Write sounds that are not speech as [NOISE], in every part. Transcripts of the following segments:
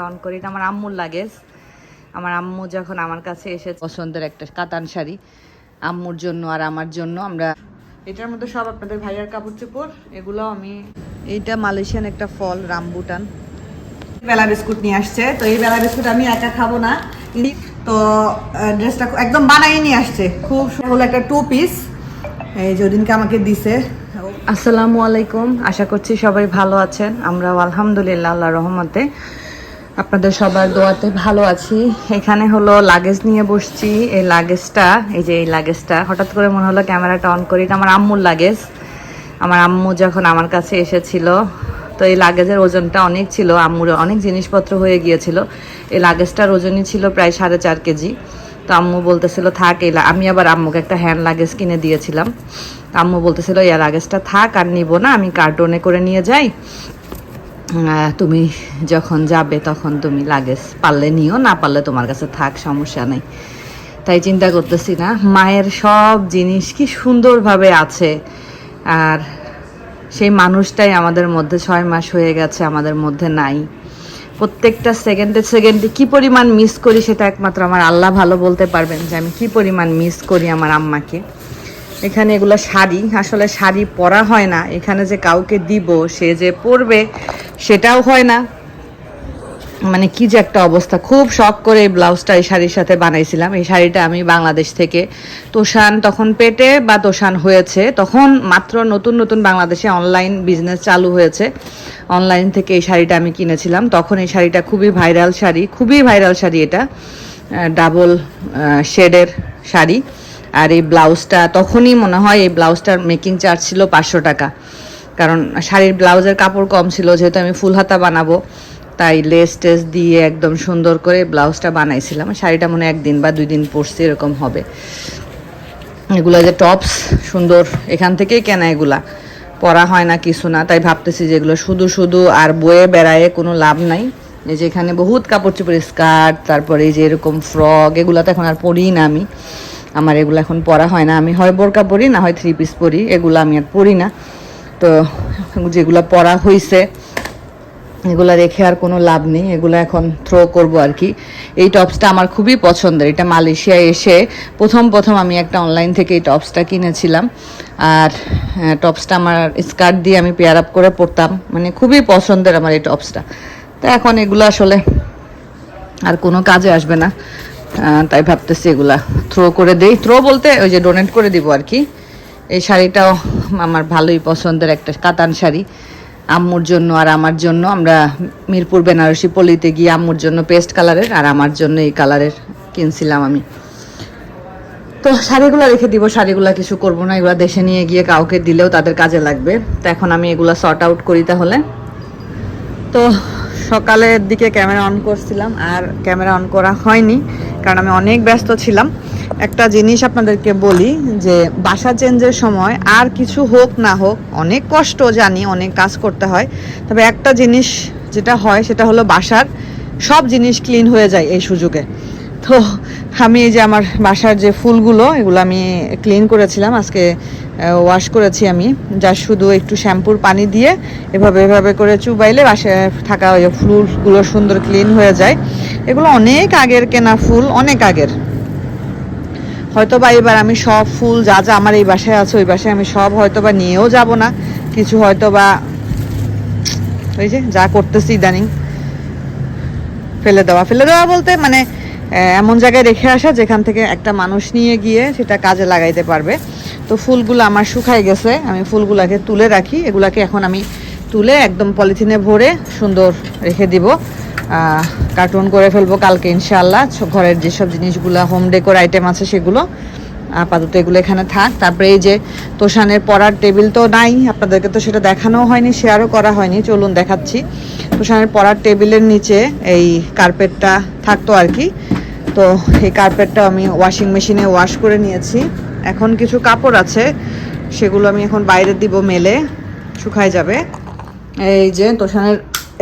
On করি। এটা আমার আম্মুর লাগেজ। আমার আম্মু যখন আমার কাছে এসে পছন্দের একটা কাতান শাড়ি। আম্মুর জন্য আর আমার জন্য আমরা এটার মধ্যে সব আপনাদের ভাইয়ার কাপড় চোপড়, এগুলো আমি এইটা মালয়েশিয়ান একটা ফল, রামবুটান। বেলা বিস্কুট নিয়ে আসছে। তো এই বেলা বিস্কুট আমি একা খাব না। তো ড্রেসটা একদম বানাই নিয়ে আসছে। খুব হলো একটা টু পিস এই যদিনকে আমাকে দিছে। আসসালামু আলাইকুম। আশা করছি সবাই ভালো আছেন। আমরা আলহামদুলিল্লাহ আল্লাহ রহমতে। আপনাদের সবার দোয়াতে ভালো আছি। এখানে হলো লাগেজ নিয়ে বসছি। এই লাগেজটা এই যে এই লাগেজটা হঠাৎ করে মনে হলো ক্যামেরাটা অন করি আমার আম্মুর লাগেজ আমার আম্মু যখন আমার কাছে এসেছিল, তো এই লাগেজের ওজনটা অনেক ছিল, আম্মুর অনেক জিনিসপত্র হয়ে গিয়েছিল। এই লাগেজটার ওজনই ছিল প্রায় সাড়ে চার কেজি। তো আম্মু বলতেছিল, থাক, এই আমি আবার আম্মুকে একটা হ্যান্ড লাগেজ কিনে দিয়েছিলাম। আম্মু বলতেছিল, এই লাগেজটা থাক, আর নিব না, আমি কার্টনে করে নিয়ে যাই। তুমি যখন যাবে, তখন তুমি লাগেজ পারলে নিও, না পারলে তোমার কাছে থাক, সমস্যা নেই। তাই চিন্তা করতেছি না, মায়ের সব জিনিস কি সুন্দরভাবে আছে। আর সেই মানুষটাই আমাদের মধ্যে ছয় মাস হয়ে গেছে, আমাদের মধ্যে নাই। প্রত্যেকটা সেকেন্ডে সেকেন্ডে কি পরিমাণ মিস করি, সেটা একমাত্র আমার আল্লাহ ভালো বলতে পারবেন যে আমি কি পরিমাণ মিস করি আমার আম্মাকে। এখানে এগুলো শাড়ি, আসলে শাড়ি পরা হয় না। এখানে যে কাউকে দিব, সে যে পরবে, সেটাও হয় না। মানে কি যে একটা অবস্থা। খুব শখ করে এই ব্লাউজটা এই শাড়ির সাথে বানাইছিলাম। এই শাড়িটা আমি বাংলাদেশ থেকে তোষান তখন পেটে বা তোষান হয়েছে। তখন মাত্র নতুন নতুন বাংলাদেশে অনলাইন বিজনেস চালু হয়েছে। অনলাইন থেকে এই শাড়িটা আমি কিনেছিলাম। তখন এই শাড়িটা খুবই ভাইরাল শাড়ি, খুবই ভাইরাল শাড়ি এটা। ডাবল শেডের শাড়ি। আর এই ব্লাউজটা তখনই মনে হয় এই ব্লাউজটার মেকিং চার্জ ছিল পাঁচশো টাকা। কারণ শাড়ির ব্লাউজের কাপড় কম ছিল, যেহেতু আমি ফুল হাতা বানাবো, তাই লেস টেস দিয়ে একদম সুন্দর করে ব্লাউজটা বানাইছিলাম। শাড়িটা মনে একদিন বা দুই দিন পরছি, এরকম হবে। এগুলো যে টপস সুন্দর, এখান থেকেই কেনা এগুলা। পরা হয় না কিছু না, তাই ভাবতেছি যে এগুলো শুধু শুধু আর বয়ে বেড়ায় কোনো লাভ নাই। এই যে এখানে বহুত কাপড় চোপড় স্কার্ট তারপরে এই যে এরকম ফ্রক এগুলো তো এখন আর পরিই না আমি। আমার এগুলো এখন পরা হয় না। আমি হয় বোরকা পরি না হয় থ্রি পিস পরি এগুলো আমি আর পরি না। তো যেগুলো পরা হয়েছে এগুলো রেখে আর কোনো লাভ নেই। এগুলো এখন থ্রো করব আর কি। এই টপসটা আমার খুবই পছন্দের। এটা মালয়েশিয়ায় এসে প্রথম প্রথম আমি একটা অনলাইন থেকে এই টপসটা কিনেছিলাম। আর হ্যাঁ, টপসটা আমার স্কার্ট দিয়ে আমি পেয়ার আপ করে পরতাম। মানে খুবই পছন্দের আমার এই টপসটা তো এখন এগুলো আসলে আর কোনো কাজে আসবে না। তাই ভাবতেছি এগুলা থ্রো করে দেই। থ্রো বলতে ওই যে ডোনেট করে দিব আর কি এই শাড়িটাও আমার ভালোই পছন্দের একটা কাতান শাড়ি। আম্মুর জন্য আর আমার জন্য। আমরা মিরপুর, বেনারসি পল্লিতে গিয়ে আম্মুর জন্য পেস্ট কালারের আর আমার জন্য এই কালারের কিনছিলাম আমি। তো শাড়িগুলো রেখে দিব। শাড়িগুলো কিছু করব না। এগুলো দেশে নিয়ে গিয়ে কাউকে দিলেও তাদের কাজে লাগবে। তো এখন আমি এগুলো শর্ট আউট করি তাহলে। তো সকালের দিকে ক্যামেরা অন করছিলাম আর ক্যামেরা অন করা হয়নি। কারণ আমি অনেক ব্যস্ত ছিলাম। একটা জিনিস আপনাদেরকে বলি যে, বাসা চেঞ্জের সময় আর কিছু হোক না হোক, অনেক কষ্ট জানি, অনেক কাজ করতে হয়। তবে একটা জিনিস যেটা হয়, সেটা হলো বাসার সব জিনিস ক্লিন হয়ে যায় এই সুযোগে। তো আমি এই যে আমার বাসার যে ফুলগুলো, এগুলো আমি ক্লিন করেছিলাম। আজকে ওয়াশ করেছি আমি। যা শুধু একটু শ্যাম্পুর পানি দিয়ে এভাবে এভাবে করে চুবাইলে বাসায় থাকা ওই ফুলগুলো সুন্দর ক্লিন হয়ে যায়। এগুলো অনেক আগের কেনা ফুল, অনেক আগের। হয়তো বা এবার আমি সব ফুল যা যা আমার এই বাসায় আছে, ওই বাসায় আমি সব হয়তো বা নিয়েও যাব না। কিছু হয়তো বা ওই যে যা করতেছি ইদানিং, ফেলে দেওয়া। ফেলে দেওয়া বলতে মানে এমন জায়গায় রেখে আসা যেখান থেকে একটা মানুষ নিয়ে গিয়ে সেটা কাজে লাগাইতে পারবে। তো ফুলগুলো আমার শুকাই গেছে, আমি ফুলগুলাকে তুলে রাখি। এগুলাকে এখন আমি তুলে একদম পলিথিনে ভরে সুন্দর রেখে দিব। কার্টুন করে ফেলব কালকে ইনশাল্লাহ ঘরের যেসব জিনিসগুলো হোম ডেকোর আইটেম আছে সেগুলো আপাতত এগুলো এখানে থাক। তারপরে এই যে তোষানের পড়ার টেবিল তো নাই, আপনাদেরকে তো সেটা দেখানো হয়নি শেয়ারও করা হয়নি। চলুন দেখাচ্ছি। তোষানের পড়ার টেবিলের নিচে এই কার্পেটটা থাকতো আর কি। তো এই কার্পেটটা আমি ওয়াশিং মেশিনে ওয়াশ করে নিয়েছি। এখন কিছু কাপড় আছে, সেগুলো আমি এখন বাইরে দিব মেলে, শুকায় যাবে। এই যে তোষানের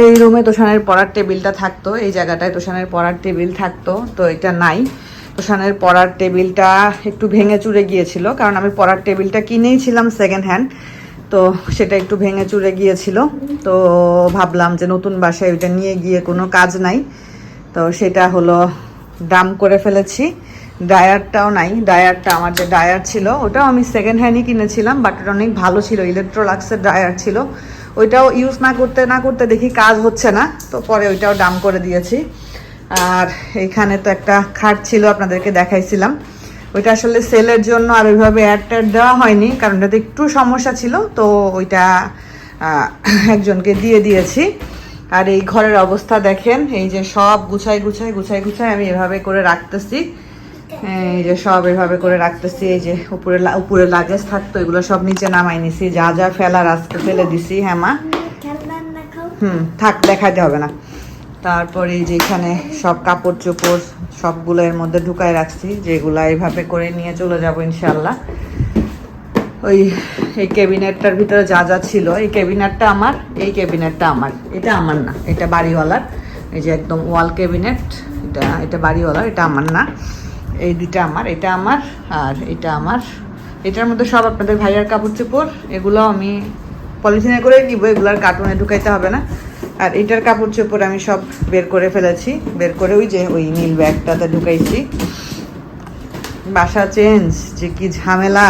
এই রুমে তোষানের পড়ার টেবিলটা থাকতো, এই জায়গাটায় তোষানের পড়ার টেবিল থাকতো, তো এটা নাই। তোষানের পড়ার টেবিলটা একটু ভেঙে চুরে গিয়েছিল, কারণ আমি পড়ার টেবিলটা কিনেই ছিলাম সেকেন্ড হ্যান্ড তো সেটা একটু ভেঙে চুরে গিয়েছিল। তো ভাবলাম যে নতুন বাসায় ওইটা নিয়ে গিয়ে কোনো কাজ নাই, তো সেটা হলো দাম করে ফেলেছি। ডায়ারটাও নাই ডায়ারটা আমার যে ডায়ার ছিল, ওটাও আমি সেকেন্ড হ্যান্ডই কিনেছিলাম বাট ওটা অনেক ভালো ছিল ইলেকট্রোলাক্সের ডায়ার ছিল। ওইটাও ইউজ না করতে না করতে দেখি কাজ হচ্ছে না, তো পরে ওইটাও ডাম করে দিয়েছি। আর এখানে তো একটা খাট ছিল, আপনাদেরকে দেখাইছিলাম। ওইটা আসলে সেলের জন্য আর ওইভাবে অ্যাড ট্যাড দেওয়া হয়নি, কারণ ওটাতে একটু সমস্যা ছিল, তো ওইটা একজনকে দিয়ে দিয়েছি। আর এই ঘরের অবস্থা দেখেন, এই যে সব গুছাই গুছাই গুছাই গুছাই আমি এভাবে করে রাখতেছি। এই যে সব এভাবে করে রাখতেছি, এই যে উপরে উপরে লাগেজ থাকতো, এগুলো সব নিচে নামাই নিছি। যা যা ফেলার আজকে ফেলে দিছি হ্যাঁ মা? হুম, থাক দেখাতে হবে না। তারপরে যে এখানে সব কাপড় চোপড়, সবগুলো এর মধ্যে ঢুকায় রাখছি, যেগুলা এইভাবে করে নিয়ে চলে যাব ইনশাল্লাহ ওই, এই ক্যাবিনেটটার ভিতরে যা যা ছিল, এই ক্যাবিনেটটা আমার, এই ক্যাবিনেটটা আমার। এটা আমার না, এটা বাড়িওয়ালার। এই যে একদম ওয়াল ক্যাবিনেট, এটা এটা বাড়িওয়ালার, এটা আমার না। এই দুইটা আমার, এটা আমার আর এটা আমার। এটার মধ্যে সব আপনাদের ভাইয়ার কাপড় চোপড়, এগুলো আমি পলিথিনে করে নিব এগুলার কার্টুনে ঢুকাইতে হবে না। আর এটার কাপড় চোপড় আমি সব বের করে ফেলেছি, বের করে ওই যে ওই নীল ব্যাগটাতে ঢুকাইছি। বাসা চেঞ্জ, যে কি ঝামেলা।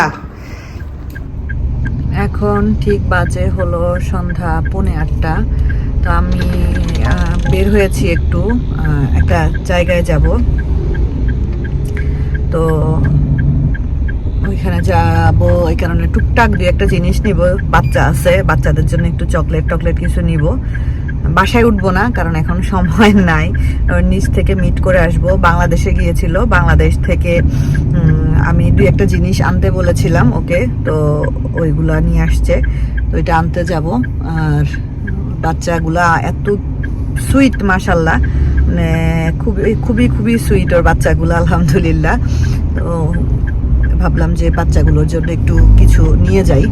এখন ঠিক বাজে হলো সন্ধ্যা পৌনে আটটা। তো আমি বের হয়েছি একটু একটা জায়গায় যাব। তো ওইখানে যাব, ওই কারণে টুকটাক দিয়ে একটা জিনিস নিব। বাচ্চা আছে, বাচ্চাদের জন্য একটু চকলেট টকলেট কিছু নিব। বাসায় উঠবো না, কারণ এখন সময় নাই। নিচ থেকে মিট করে আসব। বাংলাদেশে গিয়েছিল, বাংলাদেশ থেকে আমি দু একটা জিনিস আনতে বলেছিলাম ওকে, তো ওইগুলা নিয়ে আসছে। তো ওইটা আনতে যাব। আর বাচ্চাগুলা এত সুইট মাসাল্লাহ খুবই খুবই খুবই সুইট ওর বাচ্চাগুলো, আলহামদুলিল্লাহ। তো ভাবলাম যে বাচ্চাগুলোর জন্য একটু কিছু নিয়ে যাই।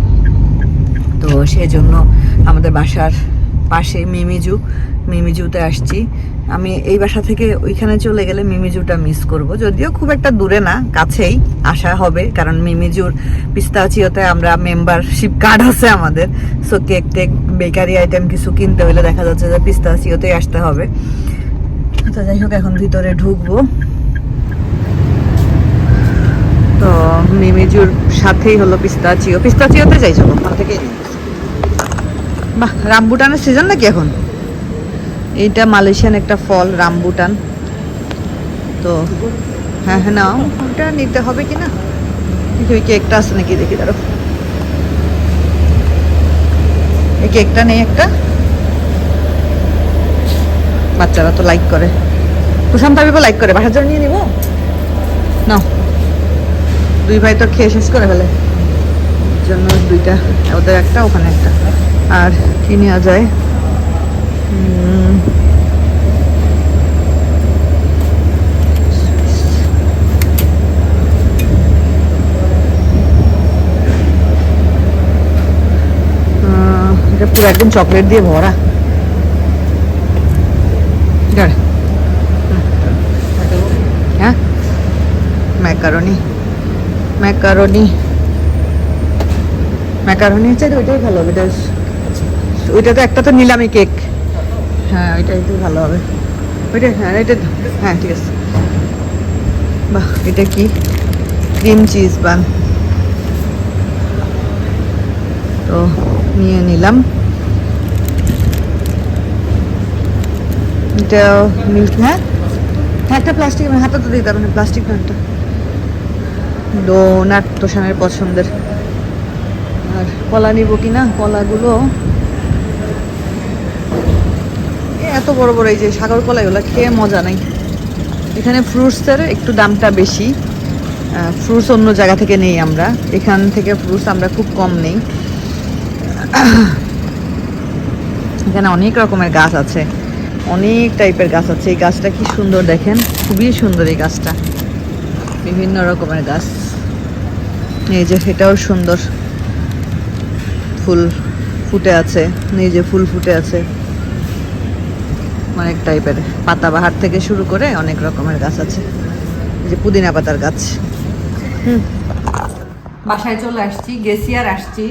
তো সেই জন্য আমাদের বাসার পাশে মিমিজু, মিমিজুতে আসছি। আমি এই বাসা থেকে ওইখানে চলে গেলে মিমিজুটা মিস করব। যদিও খুব একটা দূরে না, কাছেই আসা হবে, কারণ মিমিজুর পিস্তাচিওতে আমরা মেম্বারশিপ কার্ড আছে আমাদের। So cake take bakery item কিছু কিনতে হলে দেখা যাচ্ছে যে পিস্তাচিওতেই আসতে হবে। তো যাই হোক এখন ভিতরে ঢুকবো। তো মিমিজুর সাথেই হলো পিস্তাচিও। পিস্তাচিওতে যাই চলো। নিই। বাহ রামবুটানের সিজন নাকি এখন? এইটা মালয়েশিয়ান একটা ফল রামবুটান। তো হ্যাঁ হ্যাঁ নাও। ওটা নিতে হবে কি না? ওই কেকটা আছে নাকি? দেখি দাঁড়ো এই কেকটা নেই একটা? বাচ্চারা তো লাইক করে। কুসাম ভাবিও লাইক করে বাসার জন্য নিয়ে নিব? না। দুই ভাই তো খেয়ে শেষ করে ফেলে। জন্য দুইটা ওদের একটা ওখানে একটা। আর কি নেওয়া যায়? এটা পুরো একদম চকলেট দিয়ে ভরা দাঁড়া। হ্যাঁ ম্যাকারনি। ম্যাকারনি। ম্যাকারনি হচ্ছে ওইটাই ভালো হবে ওইটা তো একটা তো নিলামই কেক। হ্যাঁ ওইটা একটু ভালো হবে। ওইটা হ্যাঁ এটা হ্যাঁ ঠিক আছে। বাহ, এটা কি? Cream cheese bun. তো নিয়ে নিলাম। এটা মিল্ক হ্যাঁ? হ্যাঁ একটা প্লাস্টিক হাতে তো দিতে প্লাস্টিক না একটা ডোনাট তোষানের পছন্দের। আর কলা নিব কি না? কলাগুলো। এত বড় বড় এই যে সাগর কলা এগুলো খেয়ে মজা নাই। এখানে ফ্রুটসের একটু দামটা বেশি। ফ্রুটস অন্য জায়গা থেকে নেই আমরা। এখান থেকে ফ্রুটস আমরা খুব কম নেই। এখানে অনেক রকমের গাছ আছে। অনেক টাইপের গাছ আছে। এই গাছটা কি সুন্দর দেখেন? খুবই সুন্দর এই গাছটা। বিভিন্ন রকমের গাছ। এই যে এটাও সুন্দর। ফুল ফুটে আছে। যে ফুল ফুটে আছে। অনেক টাইপের। পাতাবাহার থেকে শুরু করে অনেক রকমের গাছ আছে। এই যে পুদিনা পাতার গাছ। হুম। বাসায় চলে আসছি, গেছি আর আসছি।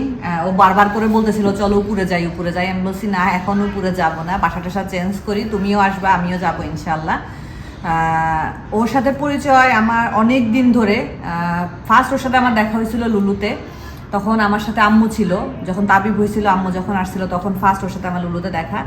ও বারবার করে বলতেছিল, চলো উপরে যাই উপরে যাই। আমি বলছি, না, এখন উপরে যাব না। বাসা টাসা চেঞ্জ করি। তুমিও আসবা, আমিও যাব ইনশাল্লাহ ওর সাথে পরিচয় আমার অনেক দিন ধরে। ফার্স্ট ওর সাথে আমার দেখা হয়েছিল লুলুতে। তখন আমার সাথে আম্মু ছিল। যখন তাবিব হয়েছিল, আম্মু যখন আসছিল, তখন ফার্স্ট ওর সাথে আমার লুলুতে দেখা।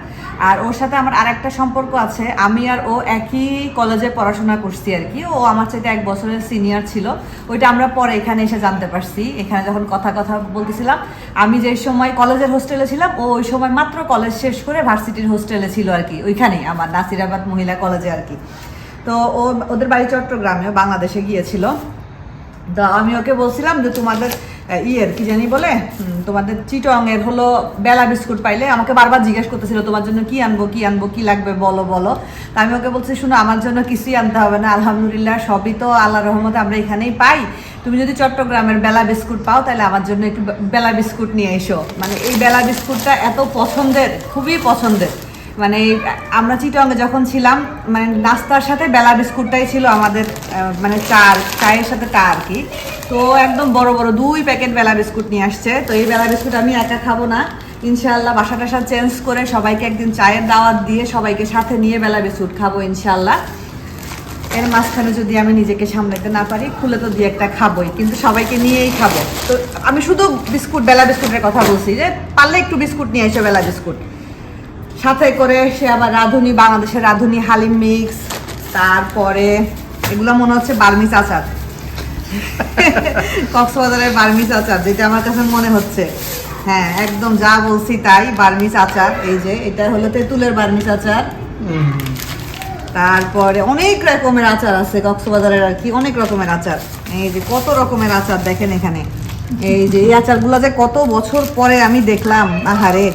আর ওর সাথে আমার আরেকটা সম্পর্ক আছে। আমি আর ও একই কলেজে পড়াশোনা করছি আর কি। ও আমার চাইতে এক বছরের সিনিয়র ছিল। ওইটা আমরা পরে এখানে এসে জানতে পারছি। এখানে যখন কথা কথা বলতেছিলাম, আমি যে সময় কলেজের হোস্টেলে ছিলাম, ও ওই সময় মাত্র কলেজ শেষ করে ভার্সিটির হোস্টেলে ছিল আর কি। ওইখানেই, আমার নাসিরাবাদ মহিলা কলেজে আর কি। তো ও ওদের বাড়ি চট্টগ্রামে বাংলাদেশে গিয়েছিল। তো আমি ওকে বলছিলাম যে তোমাদের ইয়ের কি জানি বলে তোমাদের চিটং এর হলো বেলা বিস্কুট পাইলে আমাকে বারবার জিজ্ঞেস করতেছিল, তোমার জন্য কি আনব কি আনব, কি লাগবে, বলো বলো? তা আমি ওকে বলছি, শুনো, আমার জন্য কিছুই আনতে হবে না, আলহামদুলিল্লাহ, সবই তো আল্লাহ রহমতে আমরা এখানেই পাই। তুমি যদি চট্টগ্রামের বেলা বিস্কুট পাও, তাহলে আমার জন্য একটু বেলা বিস্কুট নিয়ে এসো। মানে এই বেলা বিস্কুটটা এত পছন্দের, খুবই পছন্দের। মানে আমরা চিটংয়ে যখন ছিলাম মানে নাস্তার সাথে বেলা বিস্কুটটাই ছিল আমাদের মানে চার, চায়ের সাথে চা আর কি। তো একদম বড় বড় দুই প্যাকেট বেলা বিস্কুট নিয়ে আসছে। তো এই বেলা বিস্কুট আমি একা খাব না। ইনশাল্লাহ বাসা টাসা চেঞ্জ করে সবাইকে একদিন চায়ের দাওয়াত দিয়ে সবাইকে সাথে নিয়ে বেলা বিস্কুট খাব ইনশাল্লাহ এর মাঝখানে যদি আমি নিজেকে সামলাতে না পারি, খুলে তো দিয়ে একটা খাবোই, কিন্তু সবাইকে নিয়েই খাব। তো আমি শুধু বিস্কুট, বেলা বিস্কুটের কথা বলছি যে, পারলে একটু বিস্কুট নিয়ে এসো, বেলা বিস্কুট। সাথে করে সে আবার রাঁধুনি বাংলাদেশের রাঁধুনি হালিম মিক্স তারপরে এগুলো মনে হচ্ছে বার্মিস আচার [LAUGHS] কক্সবাজারের বার্মিস আচার যেটা আমার কাছে মনে হচ্ছে। হ্যাঁ একদম যা বলছি তাই বার্মিস আচার এই যে এটা হলো তেঁতুলের বার্মিস আচার তারপরে অনেক রকমের আচার আছে কক্সবাজারের আর কি অনেক রকমের আচার। এই যে কত রকমের আচার দেখেন এখানে। এই যে এই আচারগুলো যে কত বছর পরে আমি দেখলাম আহারে।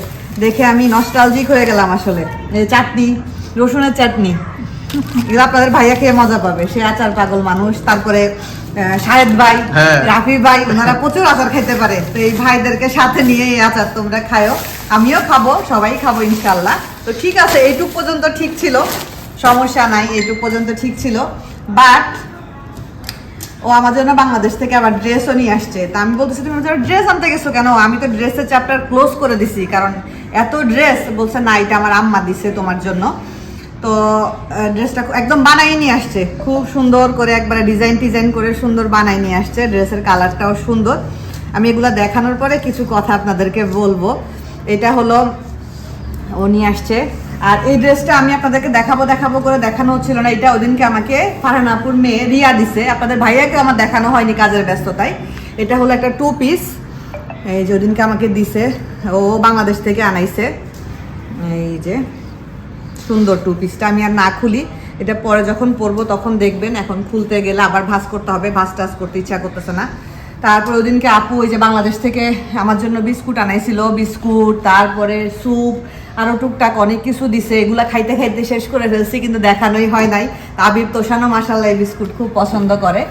দেখে আমি নস্টালজিক হয়ে গেলাম আসলে। চাটনি রসুনের চাটনি। এগুলো আপনাদের ভাইয়া খেয়ে মজা পাবে। সে আচার পাগল মানুষ তারপরে শাহেদ ভাই হ্যাঁ। রাফি ভাই ওনারা প্রচুর আচার খেতে পারে। তো এই ভাইদেরকে সাথে নিয়ে এই আচার তোমরা খায়ো। আমিও খাব সবাই খাব ইনশাল্লাহ তো ঠিক আছে এইটুক পর্যন্ত ঠিক ছিল। সমস্যা নাই এইটুক পর্যন্ত ঠিক ছিল। বাট ও আমার জন্য বাংলাদেশ থেকে আবার ড্রেসও নিয়ে আসছে। তা আমি বলতেছি তুমি ড্রেস আনতে গেছো কেন? আমি তো ড্রেসের চ্যাপ্টার ক্লোজ করে দিছি কারণ এত ড্রেস বলছে, না, এটা আমার আম্মা দিছে তোমার জন্য। তো ড্রেসটা একদম বানাই নিয়ে আসছে। খুব সুন্দর করে একবারে ডিজাইন টিজাইন করে সুন্দর বানাই নিয়ে আসছে। ড্রেসের কালারটাও সুন্দর। আমি এগুলো দেখানোর পরে কিছু কথা আপনাদেরকে বলব। এটা হলো, ও নিয়ে আসছে। আর এই ড্রেসটা আমি আপনাদেরকে দেখাবো দেখাবো করে দেখানো হচ্ছিল না। এটা ওদিনকে আমাকে ফারহানাপুর মেয়ে রিয়া দিছে। আপনাদের ভাইয়াকে আমার দেখানো হয়নি কাজের ব্যস্ততায়। এটা হলো একটা টু পিস এই যে ওদিনকে আমাকে দিছে, ও বাংলাদেশ থেকে আনাইছে। এই যে, সুন্দর টু পিসটা আমি আর না খুলি। এটা পরে যখন পরবো তখন দেখবেন, এখন খুলতে গেলে আবার ভাঁজ করতে হবে, ভাঁজ টাজ করতে ইচ্ছা করতেছে না। তারপর ওদিনকে আপু ওই যে বাংলাদেশ থেকে আমার জন্য বিস্কুট আনাইছিল, বিস্কুট, তারপরে স্যুপ আরও টুকটাক অনেক কিছু দিছে। এগুলো খাইতে খাইতে শেষ করে ফেলছি, কিন্তু দেখানোই হয় নাই। আবির তোষানো মাসাল্লাহ এই বিস্কুট খুব পছন্দ করে।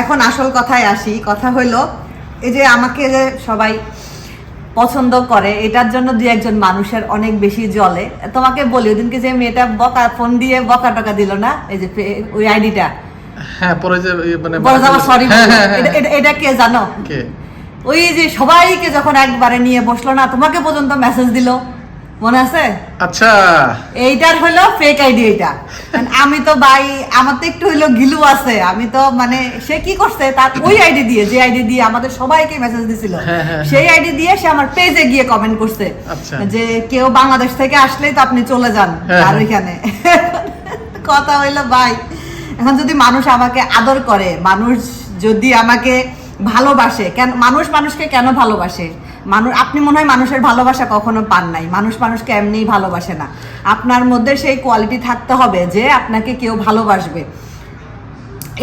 এখন আসল কথায় আসি, কথা হইল এই যে আমাকে যে সবাই পছন্দ করে এটার জন্য দুই একজন মানুষের অনেক বেশি জলে তোমাকে বলি ওদিনকে যে মেয়েটা বকা ফোন দিয়ে বকা টকা দিল না? এই যে ওই আইডিটা? হ্যাঁ পরে যে মানে সরি হ্যাঁ, হ্যাঁ, হ্যাঁ। এটা কে জানো? ওই যে সবাইকে যখন একবারে নিয়ে বসল না তোমাকে পর্যন্ত মেসেজ দিল। মনে আছে? আচ্ছা। এইটার হলো ফেক আইডি এটা আমি তো ভাই আমার তো একটু হইল গিলু আছে। আমি তো মানে সে কি করছে? তার ওই আইডি দিয়ে যে আইডি দিয়ে আমাদের সবাইকে মেসেজ দিছিল। হ্যাঁ, হ্যাঁ, সেই আইডি দিয়ে সে আমার পেজে গিয়ে কমেন্ট করছে। আচ্ছা। যে কেউ বাংলাদেশ থেকে আসলেই তো আপনি চলে যান হ্যাঁ, আর হ্যাঁ। ওইখানে। কথা হইল ভাই এখন যদি মানুষ আমাকে আদর করে মানুষ যদি আমাকে ভালোবাসে কেন মানুষ মানুষকে কেন ভালোবাসে? মানুষ আপনি মনে হয় মানুষের ভালোবাসা কখনো পান নাই। মানুষ মানুষকে এমনিই ভালোবাসে না। আপনার মধ্যে সেই কোয়ালিটি থাকতে হবে যে আপনাকে কেউ ভালোবাসবে।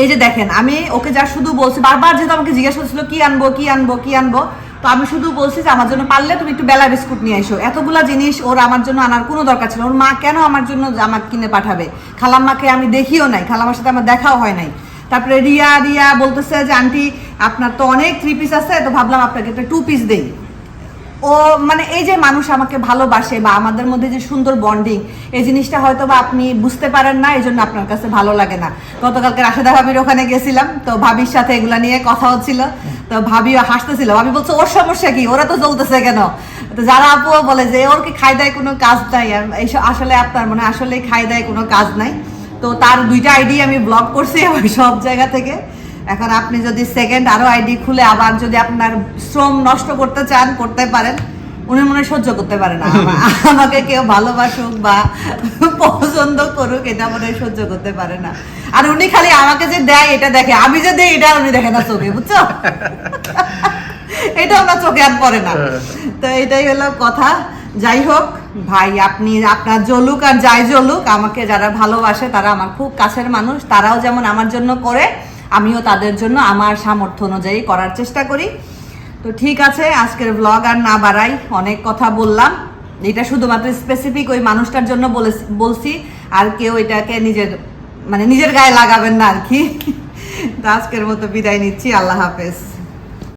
এই যে দেখেন, আমি ওকে যা শুধু বলছি, বারবার যেহেতু আমাকে জিজ্ঞেস করছিল, কি আনব কি আনব কি আনব? তো আমি শুধু বলছি যে, আমার জন্য পারলে তুমি একটু বেলা বিস্কুট নিয়ে এসো। এতগুলা জিনিস ওর আমার জন্য আনার কোনো দরকার ছিল। ওর মা কেন আমার জন্য জামা কিনে পাঠাবে? খালাম্মাকে আমি দেখিও নাই, খালাম্মার সাথে আমার দেখাও হয় নাই। তারপরে রিয়া রিয়া বলতেছে যে, আন্টি, আপনার তো অনেক থ্রি পিস আছে, তো ভাবলাম আপনাকে একটা টু পিস দেই। ও মানে এই যে মানুষ আমাকে ভালোবাসে বা আমাদের মধ্যে যে সুন্দর বন্ডিং এই জিনিসটা হয়তো বা আপনি বুঝতে পারেন না এই জন্য আপনার কাছে ভালো লাগে না। গতকালকে রাশেদা ভাবির ওখানে গেছিলাম, তো ভাবির সাথে এগুলা নিয়ে কথা হচ্ছিল তো ভাবিও হাসতেছিল। ভাবি বলছে, ওর সমস্যা কি? ওরা তো চলতেছে কেন? তো যারা আপুও বলে যে, ওর কি খাই দেয় কোনো কাজ নাই? এইসব আসলে আপনার মানে আসলে খাই দেয় কোনো কাজ নাই। তো তার দুইটা আইডি আমি ব্লক করছি [LAUGHS] সব জায়গা থেকে। এখন আপনি যদি সেকেন্ড আরও আইডি খুলে আবার যদি আপনার শ্রম নষ্ট করতে চান করতে পারেন। উনি মনে সহ্য করতে পারে না। [LAUGHS] আমাকে কেউ ভালোবাসুক বা পছন্দ করুক এটা মনে হয় সহ্য করতে পারে না। আর উনি খালি আমাকে যে দেয় এটা দেখে। আমি যে দেই এটা উনি দেখে না চোখে বুঝছ? এটা আমরা চোখে আর পড়ে না। তো এটাই হলো কথা। যাই হোক ভাই আপনি আপনার জ্বলুক আর যাই জলুক আমাকে যারা ভালোবাসে তারা আমার খুব কাছের মানুষ তারাও যেমন আমার জন্য করে আমিও তাদের জন্য আমার সামর্থ্য অনুযায়ী করার চেষ্টা করি। তো ঠিক আছে, আজকের ব্লগ আর না বাড়াই, অনেক কথা বললাম। এটা শুধুমাত্র স্পেসিফিক ওই মানুষটার জন্য বলেছি- আর কেউ এটাকে নিজের মানে নিজের গায়ে লাগাবেন না আর কি। [LAUGHS] তো আজকের মতো বিদায় নিচ্ছি, আল্লাহ হাফেজ।